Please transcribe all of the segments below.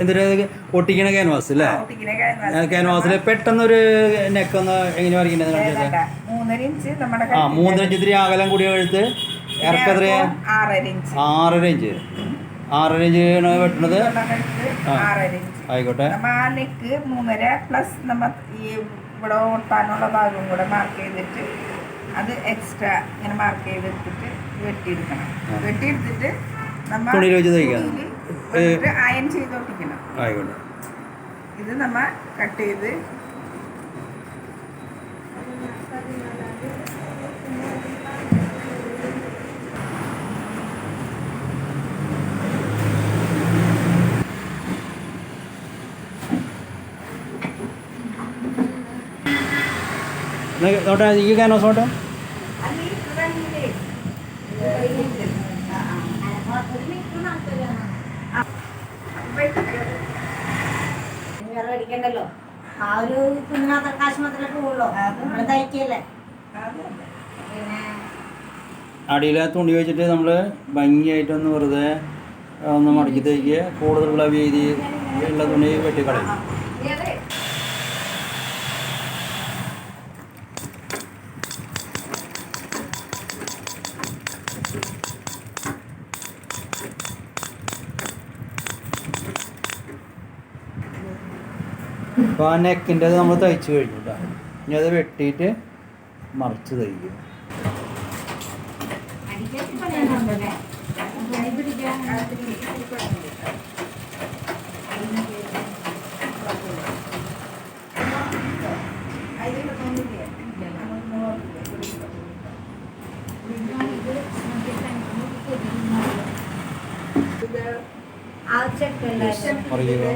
എന്തൊരു ഒട്ടിക്കണ ക്യാൻവാസ് അല്ലേ. ക്യാൻവാസിൽ പെട്ടെന്നൊരു നെക്ക് ഒന്ന് എങ്ങനെ വരയ്ക്കേണ്ടത് ആ മൂന്നര ഇഞ്ച് ഇത്തിരി അകലം കൂടി എഴുത്ത് ഇറക്കത്ര ആറര ഇഞ്ച് ആറര ഇഞ്ച് ആണ് വെട്ടണത്. ആയിക്കോട്ടെ. മൂന്നര പ്ലസ് നമ്മ ഈ ഇവിടെ ഒട്ടാനുള്ള ഭാഗം കൂടെ മാർക്ക് ചെയ്തിട്ട് അത് എക്സ്ട്രാ ഇങ്ങനെ മാർക്ക് ചെയ്തെടുത്തിട്ട് വെട്ടിയെടുക്കണം. വെട്ടിയെടുത്തിട്ട് നമ്മൾ തുണിയിൽ വെച്ച് തയ്ക്കണം. അയൺ ആയിക്കോട്ടെ. ഇത് നമ്മ കട്ട് ചെയ്ത് നോട്ടെ ഈ നോട്ടെ വേറെ ആ ഒരു കുഞ്ഞിനകത്ത് കാശ് മാത്രമേ പോവുള്ളൂ. നമ്മൾ തയ്ക്കല്ലേ? പിന്നെ അടിയിൽ തുണി വെച്ചിട്ട് നമ്മൾ ഭംഗിയായിട്ടൊന്ന് വെറുതെ ഒന്ന് മടക്കി തയ്ക്കുക. കൂടുതലുള്ള വീതി ഉള്ള തുണി വെട്ടിക്കളയും. അപ്പോൾ ആ നെക്കിന്റെ നമ്മൾ തയ്ച്ചു കഴിഞ്ഞു കേട്ടോ ഇനി അത് വെട്ടിയിട്ട് മറിച്ച് തയ്ക്കും ആ ചെക്കല്ലേ മറിയുക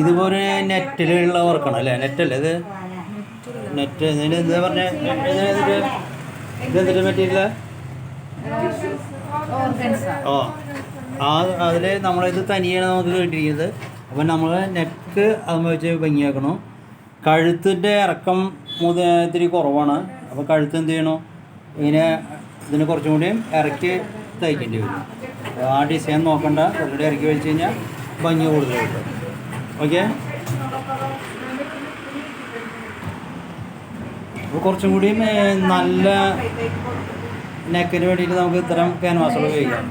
ഇതുപോലെ നെറ്റിലുള്ള വർക്കാണ് അല്ലേ നെറ്റല്ലേ ഇത്? നെറ്റ് എന്താ പറഞ്ഞ? മെറ്റീരിയൽ ഓ ആ അതിൽ നമ്മളിത് തനിയാണ് നമുക്ക് കിട്ടിയിരിക്കുന്നത് അപ്പം നമ്മൾ നെക്ക് അത് വെച്ച് ഭംഗിയാക്കണം. കഴുത്തിന്റെ ഇറക്കം മുത ഇത്തിരി കുറവാണ്. അപ്പോൾ കഴുത്ത് എന്ത് ചെയ്യണം? ഇങ്ങനെ ഇതിന് കുറച്ചും കൂടിയും ഇറക്കി തയ്ക്കേണ്ടി വരും. ആ ഡിസൈൻ നോക്കണ്ട. ഇവിടെ ഇറക്കി വെച്ച് കഴിഞ്ഞാൽ ഭംഗി കൂടുതൽ കിട്ടും. ഓക്കെ? അപ്പോൾ കുറച്ചും കൂടി നല്ല നെക്കിന് വേണ്ടിയിട്ട് നമുക്ക് ഇത്തരം ക്യാൻവാസുകൾ ഉപയോഗിക്കാം.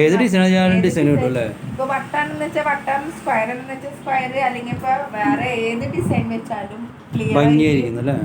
ഏത് ഡിസൈൻ ഡിസൈൻ കിട്ടും അല്ലേ? ഇപ്പൊ വെച്ചാൽ വട്ടം സ്ക്വയർ എന്ന് വെച്ചാൽ സ്ക്വയർ അല്ലെങ്കിൽ ഇപ്പൊ വേറെ ഏത് ഡിസൈൻ വെച്ചാലും ഭംഗിയായിരിക്കുന്നു അല്ലേ?